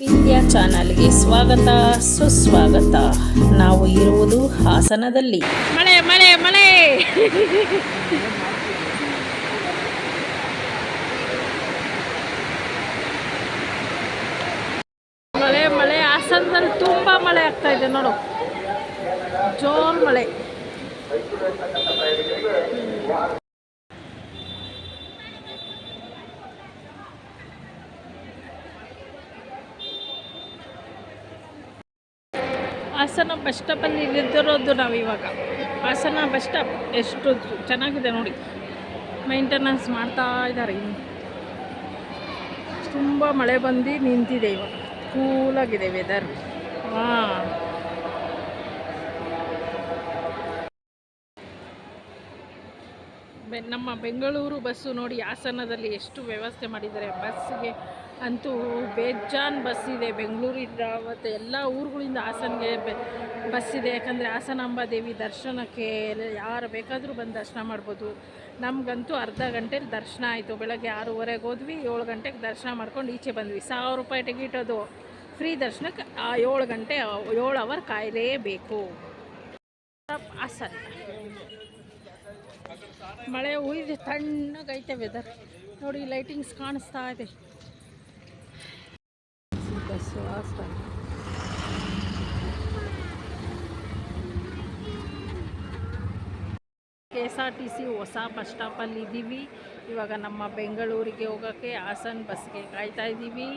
ವಿದ್ಯಾ ಚಾನಲ್ಗೆ ಸ್ವಾಗತ, ಸುಸ್ವಾಗತ. ನಾವು ಇರುವುದು ಹಾಸನದಲ್ಲಿ. ಮಳೆ ಮಳೆ ಮಳೆ. ಮಳೆ ಮಳೆ. ಹಾಸನದಲ್ಲಿ ತುಂಬ ಮಳೆ ಆಗ್ತಾ ಇದೆ, ನೋಡು. ಜೋರ್ ಮಳೆ. ಹಾಸನ ಬಸ್ ಸ್ಟಾಪಲ್ಲಿ ನಿಂತಿರೋದು ನಾವು ಇವಾಗ. ಹಾಸನ ಬಸ್ ಸ್ಟಾಪ್ ಎಷ್ಟು ಚೆನ್ನಾಗಿದೆ ನೋಡಿ. ಮೈಂಟೆನೆನ್ಸ್ ಮಾಡ್ತಾ ಇದ್ದಾರೆ ಇನ್ನು. ತುಂಬ ಮಳೆ ಬಂದು ನಿಂತಿದೆ ಇವಾಗ. ಕೂಲಾಗಿದೆ ವೆದರ್ ಹಾಂ. ನಮ್ಮ ಬೆಂಗಳೂರು ಬಸ್ಸು ನೋಡಿ ಹಾಸನದಲ್ಲಿ ಎಷ್ಟು ವ್ಯವಸ್ಥೆ ಮಾಡಿದ್ದಾರೆ. ಬಸ್ಸಿಗೆ ಅಂತೂ ಬೇಜಾನ್ ಬಸ್ ಇದೆ. ಬೆಂಗಳೂರಿಂದ ಮತ್ತು ಎಲ್ಲ ಊರುಗಳಿಂದ ಹಾಸನ್ಗೆ ಬಸ್ ಇದೆ. ಯಾಕಂದರೆ ಹಾಸನಾಂಬ ದೇವಿ ದರ್ಶನಕ್ಕೆ ಯಾರು ಬೇಕಾದರೂ ಬಂದು ದರ್ಶನ ಮಾಡ್ಬೋದು. ನಮಗಂತೂ ಅರ್ಧ ಗಂಟೆಲಿ ದರ್ಶನ ಆಯಿತು. ಬೆಳಗ್ಗೆ ಆರೂವರೆಗೆ ಹೋದ್ವಿ, ಏಳು ಗಂಟೆಗೆ ದರ್ಶನ ಮಾಡ್ಕೊಂಡು ಈಚೆ ಬಂದ್ವಿ. ಸಾವಿರ ರೂಪಾಯಿ ಟಿಕೆಟ್ ಅದು. ಫ್ರೀ ದರ್ಶನಕ್ಕೆ ಆ ಏಳು ಗಂಟೆ, ಏಳು ಅವರ್ ಕಾಯಲೇಬೇಕು. ಹಾಸನ. ಮಳೆ ಉಯ್ದು ತಣ್ಣಗೈತೆ ವೆದರ್ ನೋಡಿ ಲೈಟಿಂಗ್ಸ್ ಕಾಣಿಸ್ತಾ ಇದೆ. Hassan K S R T C ಹೊಸ ಬಸ್ ಸ್ಟಾಪಲ್ಲಿ ಇದ್ದೀವಿ. ಇವಾಗ ನಮ್ಮ ಬೆಂಗಳೂರಿಗೆ ಹೋಗೋಕ್ಕೆ ಹಾಸನ್ ಬಸ್ಗೆ ಕಾಯ್ತಾ ಇದ್ದೀವಿ.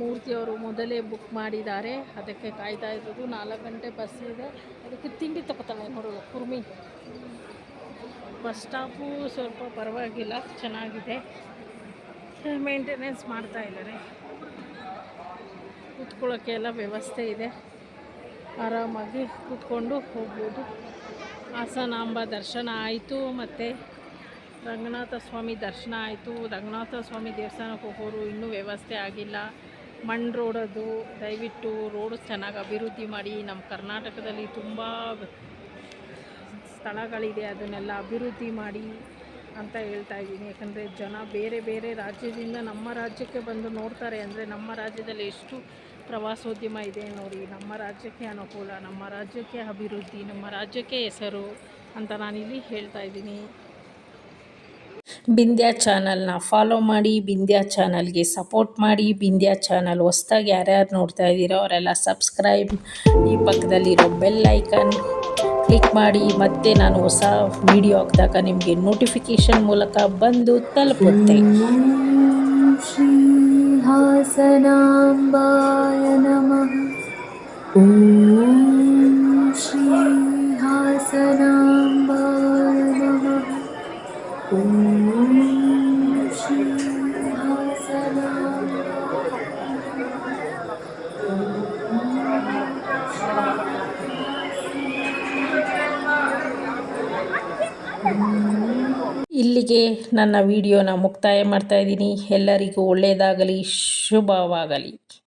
ಮೂರ್ತಿಯವರು ಮೊದಲೇ ಬುಕ್ ಮಾಡಿದ್ದಾರೆ. ಅದಕ್ಕೆ ಕಾಯ್ತಾ ಇರೋದು ನಾಲ್ಕು ಗಂಟೆ ಬಸ್ ಇದೆ. ಅದಕ್ಕೆ ತಿಂಡಿ ತಗೋತಾಳೆ ನೋಡು ಕುರ್ಮಿ. ಬಸ್ ಸ್ಟಾಪು ಸ್ವಲ್ಪ ಪರವಾಗಿಲ್ಲ, ಚೆನ್ನಾಗಿದೆ. ಮೇಂಟೆನೆನ್ಸ್ ಮಾಡ್ತಾ ಇದ್ದಾರೆ. ಕೂತ್ಕೊಳ್ಳೋಕ್ಕೆ ಎಲ್ಲ ವ್ಯವಸ್ಥೆ ಇದೆ. ಆರಾಮಾಗಿ ಕೂತ್ಕೊಂಡು ಹೋಗ್ಬೋದು. ಹಾಸನಾಂಬ ದರ್ಶನ ಆಯಿತು ಮತ್ತು ರಂಗನಾಥ ಸ್ವಾಮಿ ದರ್ಶನ ಆಯಿತು. ರಂಗನಾಥ ಸ್ವಾಮಿ ದೇವಸ್ಥಾನಕ್ಕೆ ಹೋಗೋರು ಇನ್ನೂ ವ್ಯವಸ್ಥೆ ಆಗಿಲ್ಲ. ಮಣ್ಣು ರೋಡದು, ದಯವಿಟ್ಟು ರೋಡ್ ಚೆನ್ನಾಗಿ ಅಭಿವೃದ್ಧಿ ಮಾಡಿ. ನಮ್ಮ ಕರ್ನಾಟಕದಲ್ಲಿ ತುಂಬ ಸ್ಥಳಗಳಿದೆ, ಅದನ್ನೆಲ್ಲ ಅಭಿವೃದ್ಧಿ ಮಾಡಿ ಅಂತ ಹೇಳ್ತಾ ಇದ್ದೀನಿ. ಯಾಕಂದರೆ ಜನ ಬೇರೆ ಬೇರೆ ರಾಜ್ಯದಿಂದ ನಮ್ಮ ರಾಜ್ಯಕ್ಕೆ ಬಂದು ನೋಡ್ತಾರೆ. ಅಂದರೆ ನಮ್ಮ ರಾಜ್ಯದಲ್ಲಿ ಎಷ್ಟು ಪ್ರವಾಸೋದ್ಯಮ ಇದೆ ನೋಡಿ. ನಮ್ಮ ರಾಜ್ಯಕ್ಕೆ ಅನುಕೂಲ, ನಮ್ಮ ರಾಜ್ಯಕ್ಕೆ ಅಭಿವೃದ್ಧಿ, ನಮ್ಮ ರಾಜ್ಯಕ್ಕೆ ಹೆಸರು ಅಂತ ನಾನಿಲ್ಲಿ ಹೇಳ್ತಾ ಇದ್ದೀನಿ. ಬಿಂದ್ಯಾ ಚಾನಲ್ನ ಫಾಲೋ ಮಾಡಿ, ಬಿಂದ್ಯಾ ಚಾನಲ್ಗೆ ಸಪೋರ್ಟ್ ಮಾಡಿ, ಬಿಂದ್ಯಾ ಚಾನಲ್ ಹೊಸ್ದಾಗಿ ಯಾರ್ಯಾರು ನೋಡ್ತಾ ಇದ್ದೀರೋ ಅವರೆಲ್ಲ ಸಬ್ಸ್ಕ್ರೈಬ್ ಈ ಪಕ್ಕದಲ್ಲಿರೋ ಬೆಲ್ ಐಕನ್ ಕ್ಲಿಕ್ ಮಾಡಿ, ಮತ್ತೆ ನಾನು ಹೊಸ ವಿಡಿಯೋ ಹಾಕಿದಾಗ ನಿಮಗೆ ನೋಟಿಫಿಕೇಶನ್ ಮೂಲಕ ಬಂದು ತಲುಪುತ್ತೆ. श्रीहासनाम्बाय नमः ॐ ಇಲ್ಲಿಗೆ ನನ್ನ ವಿಡಿಯೋನ ಮುಕ್ತಾಯ ಮಾಡ್ತಾ ಇದ್ದೀನಿ. ಎಲ್ಲರಿಗೂ ಒಳ್ಳೆಯದಾಗಲಿ ಶುಭವಾಗಲಿ.